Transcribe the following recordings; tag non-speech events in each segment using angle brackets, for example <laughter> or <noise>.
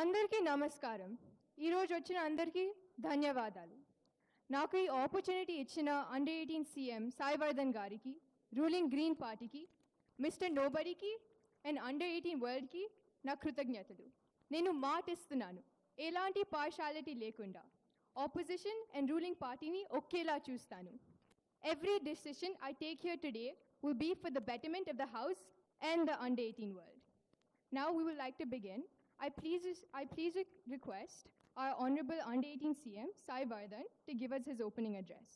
అందరికీ నమస్కారం. ఈరోజు వచ్చిన అందరికీ ధన్యవాదాలు. నాకు ఈ ఆపర్చునిటీ ఇచ్చిన అండర్ ఎయిటీన్ సీఎం సాయివర్ధన్ గారికి రూలింగ్ గ్రీన్ పార్టీకి మిస్టర్ నోబడికి అండ్ అండర్ ఎయిటీన్ వరల్డ్కి నా కృతజ్ఞతలు. నేను మాటిస్తున్నాను. ఎలాంటి పార్షాలిటీ లేకుండా ఆపోజిషన్ అండ్ రూలింగ్ పార్టీని ఒకేలా చూస్తాను. Every decision I take here today will be for the betterment of the house and the under eighteen world Now we would like to begin I please, I please request our Honorable Under 18 CM, Sai Vardhan, to give us his opening address.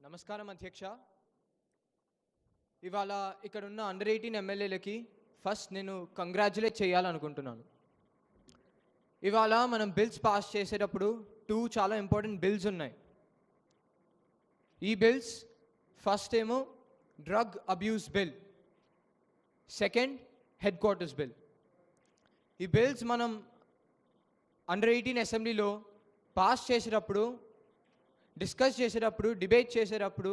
నమస్కారం అధ్యక్ష. ఇవాళ ఇక్కడ ఉన్న under eighteen ఎమ్మెల్యేలకి first నేను congratulate చేయాలనుకుంటున్నాను. ఇవాళ మనం బిల్స్ పాస్ చేసేటప్పుడు టూ చాలా ఇంపార్టెంట్ బిల్స్ ఉన్నాయి. ఈ బిల్స్ ఫస్ట్ ఏమో drug abuse bill second headquarters bill ఈ బిల్స్ మనం అండర్ ఎయిటీన్ అసెంబ్లీలో పాస్ చేసేటప్పుడు డిస్కస్ చేసేటప్పుడు డిబేట్ చేసేటప్పుడు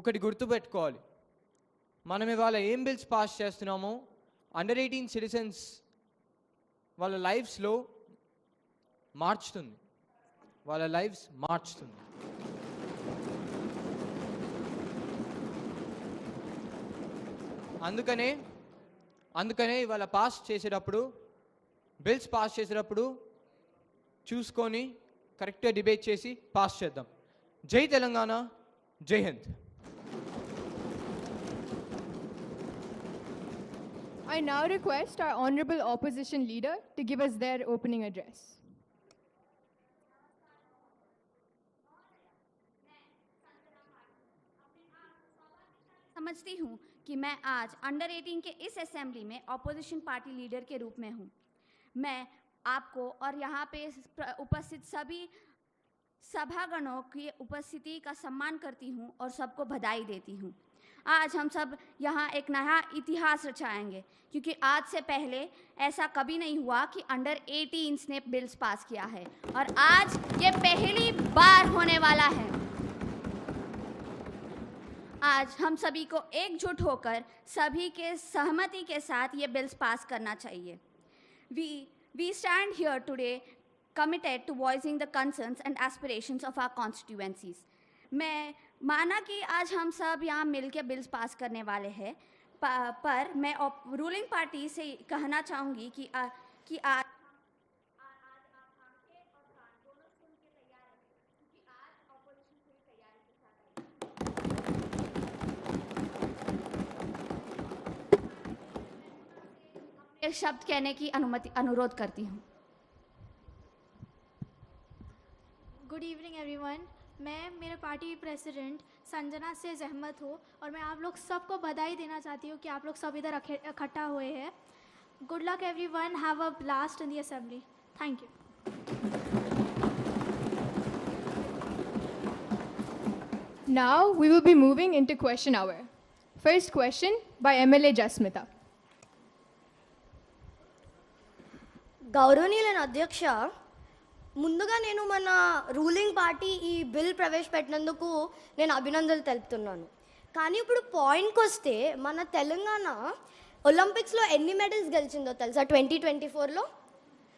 ఒకటి గుర్తుపెట్టుకోవాలి మనం ఇవాళ ఏం బిల్స్ పాస్ చేస్తున్నామో అండర్ ఎయిటీన్ సిటిజన్స్ వాళ్ళ లైఫ్స్లో మార్చుతుంది. వాళ్ళ లైఫ్స్ మార్చుతుంది. అందుకనే అందుకనే ఇవాళ పాస్ చేసేటప్పుడు బిల్స్ పాస్ చేసేటప్పుడు చూసుకొని కరెక్ట్గా డిబేట్ చేసి పాస్ చేద్దాం జై తెలంగాణ జై Hind I now request our Honorable Opposition Leader to give us their opening address. समझती हूँ कि मैं आज अंडर 18 के इस असेंबली में ऑपोजिशन पार्टी लीडर के रूप में हूँ। मैं आपको और यहाँ पे उपस्थित सभी सभागणों की उपस्थिति का सम्मान करती हूँ और सबको बधाई देती हूँ। आज हम सब यहाँ एक नया इतिहास रचाएँगे, क्योंकि आज से पहले ऐसा कभी नहीं हुआ कि अंडर 18 ने बिल्स पास किया है और आज ये पहली बार होने वाला है। आज हम सभी को एकजुट होकर सभी के सहमति के साथ ये बिल्स पास करना चाहिए। We we stand here today committed to voicing the concerns and aspirations of our constituencies. मैं माना कि आज हम सब यहाँ मिल के बिल्स पास करने वाले हैं पर मैं रूलिंग पार्टी से कहना चाहूँगी कि आ, कि आज एक शब्द कहने की अनुमति अनुरोध करती हूँ। गुड इवनिंग एवरीवन मैं मेरे पार्टी प्रेसिडेंट संजना से जहमत हूँ और मैं आप लोग सबको बधाई देना चाहती हूँ कि आप लोग सब इधर इकट्ठा हुए हैं। Good luck everyone have a blast in the assembly thank you Now we will be moving into question hour. First question by MLA Jasmita. గౌరవనీయులైన అధ్యక్ష ముందుగా నేను మన రూలింగ్ పార్టీ ఈ బిల్ ప్రవేశపెట్టినందుకు నేను అభినందనలు తెలుపుతున్నాను. కానీ ఇప్పుడు పాయింట్కి వస్తే మన తెలంగాణ ఒలింపిక్స్లో ఎన్ని మెడల్స్ గెలిచిందో తెలుసా? ట్వంటీ ట్వంటీ ఫోర్లో?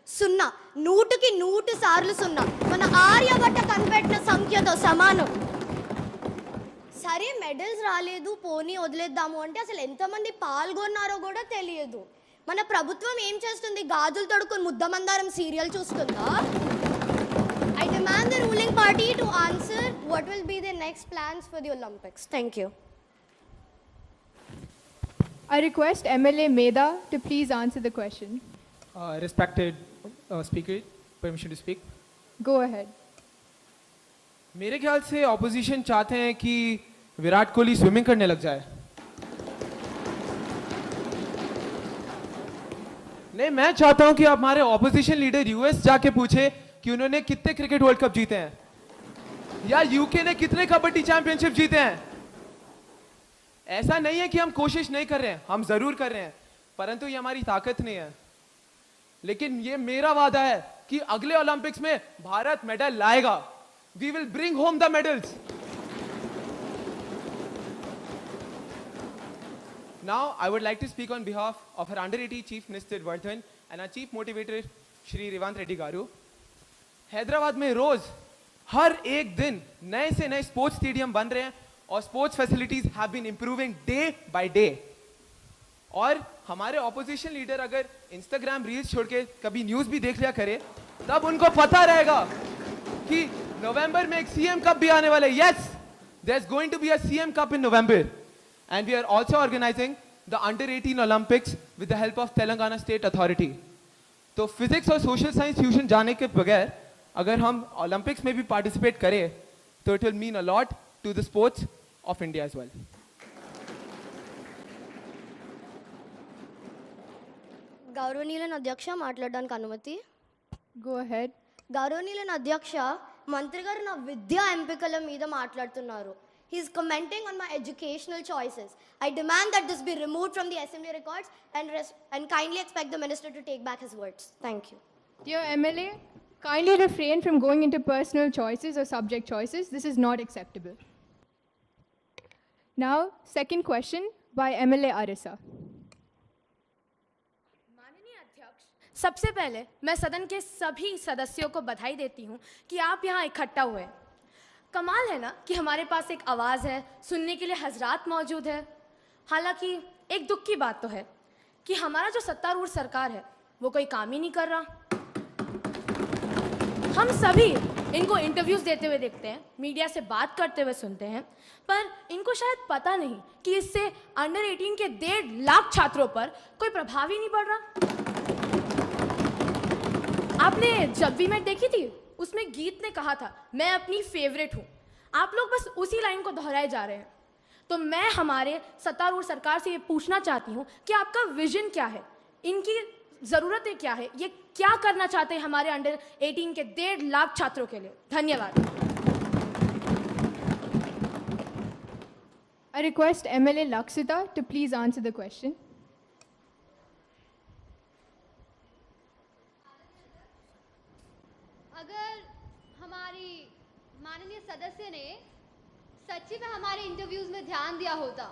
సున్నా. నూటికి నూటు సార్లు సున్నా. మన ఆర్యభట్ట కనిపెట్టిన సంఖ్యతో సమానం. సరే మెడల్స్ రాలేదు పోనీ వదిలేద్దాము అంటే అసలు ఎంతమంది పాల్గొన్నారో కూడా తెలియదు. మన ప్రభుత్వం ఏం చేస్తుంది గాజులు తొడుకుని Muddamandaram serial చూస్తుందా I demand the ruling party to answer what will be the next plans for the Olympics thank you I request MLA Meda to please answer the question. Uh, respected uh, speaker, permission to speak. Go ahead. मेरे ख्याल से opposition चाहते हैं कि Virat Kohli swimming करने लग जाए नहीं, मैं चाहता हूँ कि आप हमारे ऑपोजिशन लीडर यूएस जाके पूछे कि उन्होंने कितने क्रिकेट वर्ल्ड कप जीते हैं। या यूके ने कितने कबड्डी चैंपियनशिप जीते हैं। ऐसा नहीं है कि हम कोशिश नहीं कर रहे हैं, हम ज़रूर कर रहे हैं, परंतु ये हमारी ताकत नहीं है। लेकिन ये मेरा वादा है कि अगले ओलंपिक्स में भारत मेडल लाएगा। We will bring home the medals. Now, I would like to speak on behalf of our under 18 Chief Minister Vardhan and our Chief Motivator Shri Revant Reddy Garu. Hyderabad में रोज हर एक दिन नए से नए sports stadium बन रहे हैं और sports facilities have been improving day by day और हमारे ऑपोजिशन लीडर अगर इंस्टाग्राम रील्स छोड़ के कभी न्यूज़ भी देख लिया करे तब उनको पता रहेगा कि नवंबर में एक सीएम कप भी आने वाला है। Yes there is going to be a CM cup in November And we are also organising the under 18 Olympics with the help of Telangana state authority तो फिजिक्स और सोशल साइंस ट्यूशन जाने के बगैर अगर हम ओलंपिक्स में भी participate करें तो it will mean a lot to the sports of India as well గౌరవనీయులైన అధ్యక్ష మాట్లాడడానికి అనుమతి Go ahead. గౌరవనీయులైన అధ్యక్ష మంత్రి గారు నా విద్యా ఎంపికల మీద మాట్లాడుతున్నారు he is commenting on my educational choices. I demand that this be removed from the assembly records and, and kindly expect the minister to take back his words. Thank you. Dear MLA, kindly refrain from going into personal choices or subject choices. This is not acceptable. Now, second question by MLA Arisa. सबसे पहले मैं सदन के सभी सदस्यों को बधाई देती हूँ कि आप यहाँ इकट्ठा हुए कमाल है ना कि हमारे पास एक आवाज़ है, सुनने के लिए हजरात मौजूद है। हालाँकि एक दुख की बात तो है कि हमारा जो सत्तारूढ़ सरकार है, वो कोई काम ही नहीं कर रहा। हम सभी इनको इंटरव्यूज़ देते हुए देखते हैं मीडिया से बात करते हुए सुनते हैं, पर इनको शायद पता नहीं कि इससे अंडर 18 के डेढ़ लाख छात्रों पर कोई प्रभाव ही नहीं पड़ रहा। आपने जब भी मैं देखी थी? उसमें गीत ने कहा था, मैं अपनी फेवरेट हूँ। आप लोग बस उसी लाइन को दोहराए जा रहे हैं। तो मैं हमारे सत्तारूढ़ सरकार से ये पूछना चाहती हूँ कि आपका विजन क्या है? इनकी ज़रूरतें क्या है? ये क्या करना चाहते हैं हमारे अंडर 18 के डेढ़ लाख छात्रों के लिए? धन्यवाद। I request MLA Laksita to please answer the question. अगर हमारी माननीय सदस्य ने सच्ची में हमारे इंटरव्यूज़ में ध्यान दिया होता।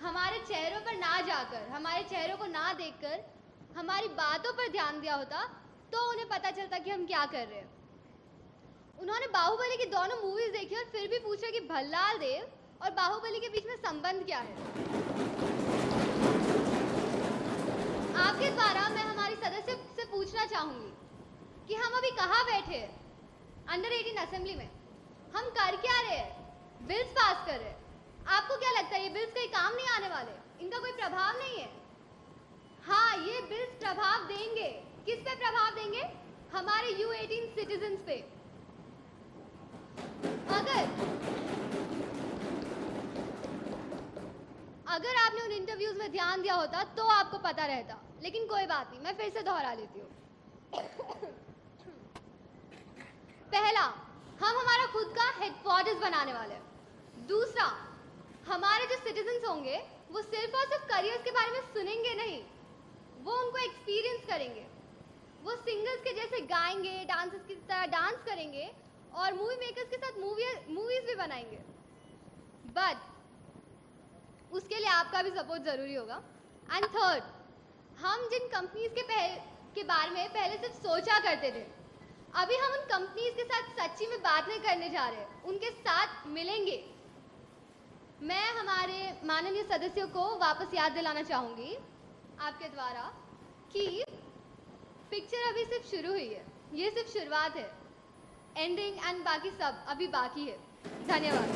हमारे चेहरों पर ना जाकर, हमारे चेहरों को ना देखकर, हमारी बातों पर ध्यान दिया होता तो उन्हें पता चलता कि हम क्या कर रहे हैं। उन्होंने बाहुबली की दोनों मूवीज़ देखी और फिर भी पूछा कि भल्लाल देव और बाहुबली के बीच में संबंध क्या है? आपके द्वारा मैं हमारी सदस्य से पूछना चाहूँगी कि हम अभी कहाँ बैठे हैं? अंडर 18 असेंबली में। हम कर क्या रहे हैं? बिल्स पास कर रहे आपको क्या लगता है, ये बिल्स कहीं काम नहीं आने वाले? इनका कोई प्रभाव नहीं है? हाँ ये बिल्स प्रभाव देंगे। किस पे प्रभाव देंगे? हमारे यू एटीन सिटीजन पे। अगर अगर आपने उन इंटरव्यूज़ में ध्यान दिया होता तो आपको पता रहता। लेकिन कोई बात नहीं, मैं फिर से दोहरा लेती हूँ। <coughs> पहला, हम हमारा खुद का हेडक्वार्टर्स बनाने वाले हैं। दूसरा, हमारे जो सिटीजन्स होंगे, वो सिर्फ़ और सिर्फ़ करियर्स के बारे में सुनेंगे नहीं। वो उनको एक्सपीरियंस करेंगे। वो सिंगर्स के जैसे गाएँगे डांसर्स की तरह डांस करेंगे और मूवी मेकर्स के साथ मूवी मूवीज़ भी बनाएँगे। बट उसके लिए आपका भी सपोर्ट ज़रूरी होगा। एंड थर्ड हम जिन कंपनीज़ के पहले के बारे में पहले सिर्फ़ सोचा करते थे, अभी हम उन कंपनीज़ के साथ सच्ची में बात नहीं करने जा रहे। उनके साथ मिलेंगे। मैं हमारे माननीय सदस्यों को वापस याद दिलाना चाहूँगी आपके द्वारा कि पिक्चर अभी सिर्फ़ शुरू हुई है। ये सिर्फ़ शुरुआत है। एंडिंग एंड बाकी सब अभी बाकी है। धन्यवाद।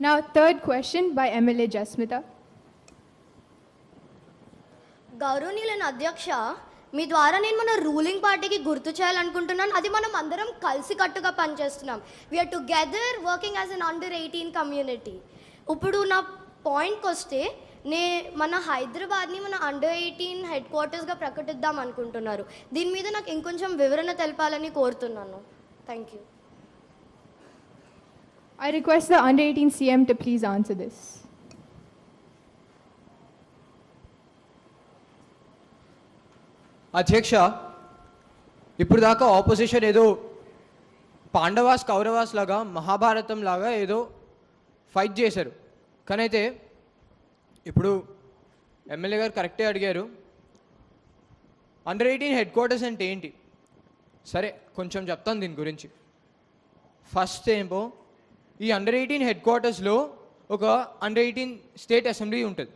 Now third question by MLA Jasmita गौरवनील अध्यक्षा మీ ద్వారా నేను మన రూలింగ్ పార్టీకి గుర్తు చేయాలనుకుంటున్నాను. అది మనం అందరం కలిసికట్టుగా పనిచేస్తున్నాం. We are together working as an under eighteen community ఇప్పుడు నా పాయింట్కి వస్తే నే మన హైదరాబాద్ని మన అండర్ ఎయిటీన్ హెడ్ క్వార్టర్స్గా ప్రకటిద్దాం అనుకుంటున్నారు. దీని మీద నాకు ఇంకొంచెం వివరణ తెలపాలని కోరుతున్నాను. Thank you I request the under eighteen CM to please answer this అధ్యక్ష ఇప్పుడు దాకా ఆపోజిషన్ ఏదో పాండవాస్ కౌరవాస్ లాగా మహాభారతం లాగా ఏదో ఫైట్ చేశారు. కానీ అయితే ఇప్పుడు ఎమ్మెల్యే గారు కరెక్టే అడిగారు. అండర్ ఎయిటీన్ హెడ్ క్వార్టర్స్ అంటే ఏంటి? సరే కొంచెం చెప్తాను దీని గురించి. ఫస్ట్ ఏమో ఈ అండర్ ఎయిటీన్ హెడ్ క్వార్టర్స్లో ఒక అండర్ ఎయిటీన్ స్టేట్ అసెంబ్లీ ఉంటుంది.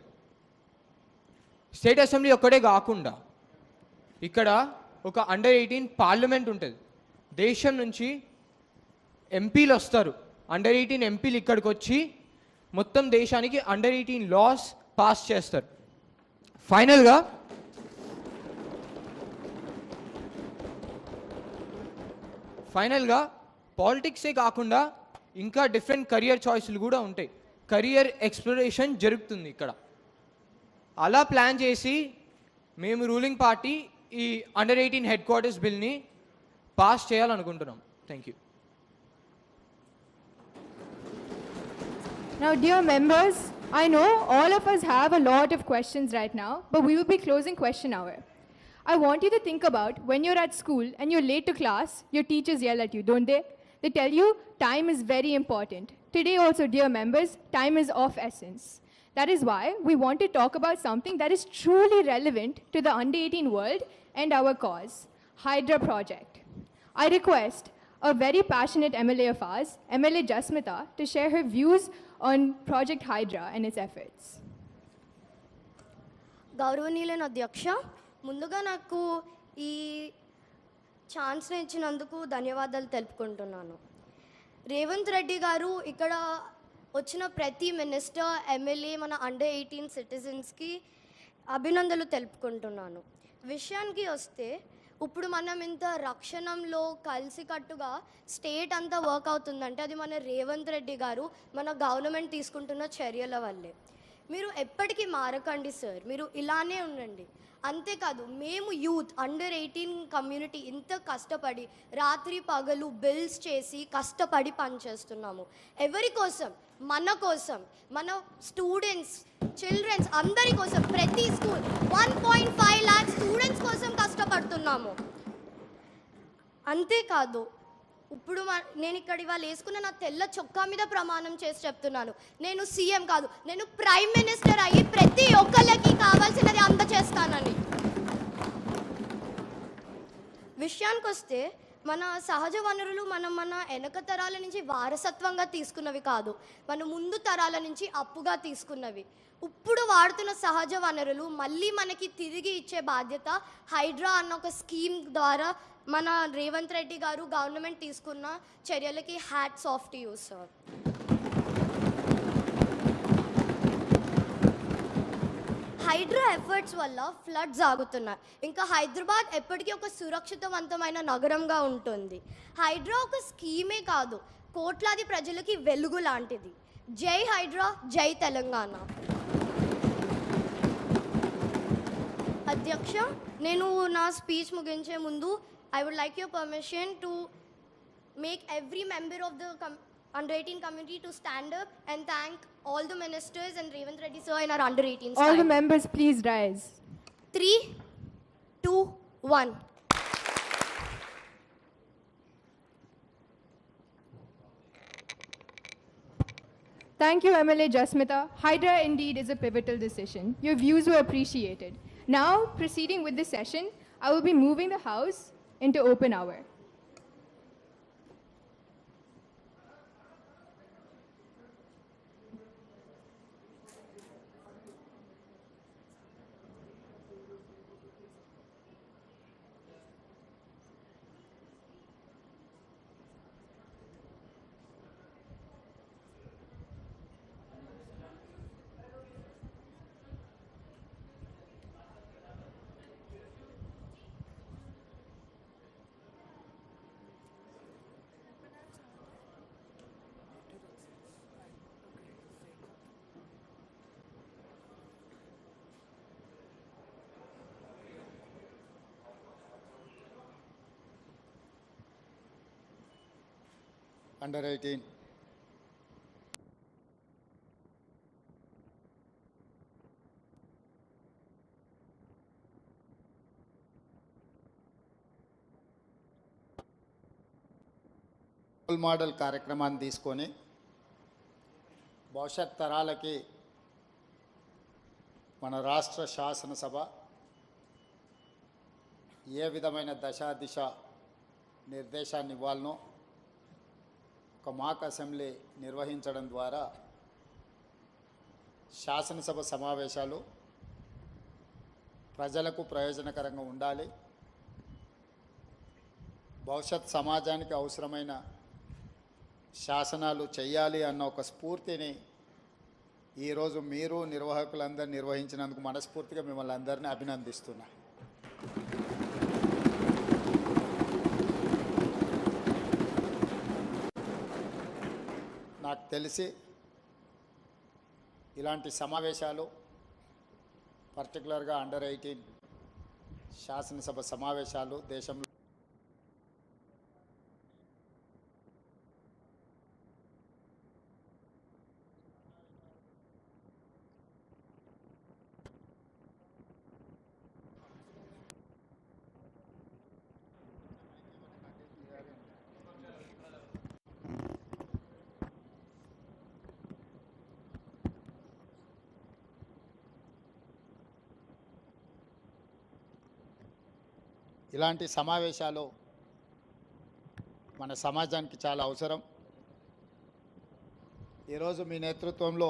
స్టేట్ అసెంబ్లీ ఒక్కటే కాకుండా ఇక్కడ ఒక అండర్ ఎయిటీన్ పార్లమెంట్ ఉంటుంది. దేశం నుంచి ఎంపీలు వస్తారు. అండర్ ఎయిటీన్ ఎంపీలు ఇక్కడికి వచ్చి మొత్తం దేశానికి అండర్ ఎయిటీన్ లాస్ పాస్ చేస్తారు. ఫైనల్గా ఫైనల్గా పాలిటిక్సే కాకుండా ఇంకా డిఫరెంట్ కెరియర్ చాయిస్లు కూడా ఉంటాయి. కెరియర్ ఎక్స్ప్లోరేషన్ జరుగుతుంది ఇక్కడ. అలా ప్లాన్ చేసి మేము రూలింగ్ పార్టీ ఈ అండర్ ఎయిటీన్ హెడ్ క్వార్టర్స్ బిల్ని పాస్ చేయాలనుకుంటున్నాం thank you Now, dear members, I know all of us have a lot of questions right now, but we will be closing question hour. I want you to think about when you're at school and you're late to class, your teachers yell at you, don't they? They tell you time is very important. Today, also, dear members, time is of essence. That is why we want to talk about something that is truly relevant to the under 18 world and our cause Hydra Project. I request a very passionate MLA of ours, MLA Jasmita, to share her views on Project Hydra and its efforts. గౌరవనీయులైన అధ్యక్ష ముందుగా నాకు ఈ ఛాన్స్ని ఇచ్చినందుకు ధన్యవాదాలు తెలుపుకుంటున్నాను రేవంత్ రెడ్డి గారు ఇక్కడ వచ్చిన ప్రతి మినిస్టర్ ఎమ్మెల్యే మన అండర్ ఎయిటీన్ సిటిజన్స్కి అభినందనలు తెలుపుకుంటున్నాను విషయానికి వస్తే ఇప్పుడు మనం ఇంత రక్షణంలో కలిసికట్టుగా స్టేట్ అంతా వర్క్ అవుతుందంటే అది మన రేవంత్ రెడ్డి గారు మన గవర్నమెంట్ తీసుకుంటున్న చర్యల వల్లే. మీరు ఎప్పటికీ మారకండి సార్ మీరు ఇలానే ఉండండి. అంతేకాదు మేము యూత్ అండర్ ఎయిటీన్ కమ్యూనిటీ ఇంత కష్టపడి రాత్రి పగలు బిల్స్ చేసి కష్టపడి పనిచేస్తున్నాము ఎవరి కోసం? మన కోసం. మన స్టూడెంట్స్ చిల్డ్రన్స్ అందరి కోసం. ప్రతి school one point five lakh students కోసం కష్టపడుతున్నాము. అంతేకాదు ఇప్పుడు మ- నేను ఇక్కడ ఇవాళ వేసుకున్న నా తెల్ల చొక్కా మీద ప్రమాణం చేసి చెప్తున్నాను. నేను సీఎం కాదు నేను ప్రైమ్ మినిస్టర్ అయ్యి ప్రతి ఒక్కళ్ళకి కావాల్సినది అందచేస్తానని. విషయానికి వస్తే మన సహజ వనరులు మనం మన వెనక తరాల నుంచి వారసత్వంగా తీసుకున్నవి కాదు మన ముందు తరాల నుంచి అప్పుగా తీసుకున్నవి. ఇప్పుడు వాడుతున్న సహజ వనరులు మళ్ళీ మనకి తిరిగి ఇచ్చే బాధ్యత హైడ్రా అన్న ఒక స్కీమ్ ద్వారా మన రేవంత్ రెడ్డి గారు గవర్నమెంట్ తీసుకున్న చర్యలకి hats off to you sir. Hydraa efforts వల్ల ఫ్లడ్స్ ఆగుతున్నాయి. ఇంకా హైదరాబాద్ ఎప్పటికీ ఒక సురక్షితవంతమైన నగరంగా ఉంటుంది. హైడ్రా ఒక స్కీమే కాదు కోట్లాది ప్రజలకి వెలుగు లాంటిది. జై హైడ్రా జై తెలంగాణ అధ్యక్ష నేను నా స్పీచ్ ముగించే ముందు I would like your permission to make every member of the com- under 18 community to stand up and thank all the ministers and Revant Reddy sir in our under 18 All the time. members, please rise. Three, Thank you, MLA Jasmita. Hydra indeed is a pivotal decision. Your views were appreciated. Now, proceeding with the session, I will be moving the House into open hour. Under eighteen role model కార్యక్రమాన్ని తీసుకొని భవిష్యత్ తరాలకి మన రాష్ట్ర శాసనసభ ఏ విధమైన దశ దిశ నిర్దేశాన్ని ఇవ్వాలనో ఒక మాక్ అసెంబ్లీ నిర్వహించడం ద్వారా శాసనసభ సమావేశాలు ప్రజలకు ప్రయోజనకరంగా ఉండాలి. భవిష్యత్ సమాజానికి అవసరమైన శాసనాలు చేయాలి అన్న ఒక స్ఫూర్తిని ఈరోజు మీరు నిర్వాహకులందరూ నిర్వహించినందుకు మనస్ఫూర్తిగా మిమ్మల్ని అందరినీ అభినందిస్తున్నాను నాకు తెలిసి ఇలాంటి సమావేశాలు పర్టికులర్గా అండర్ ఎయిటీన్ శాసనసభ సమావేశాలు దేశంలో ఇలాంటి సమావేశాలు మన సమాజానికి చాలా అవసరం. ఈరోజు మీ నేతృత్వంలో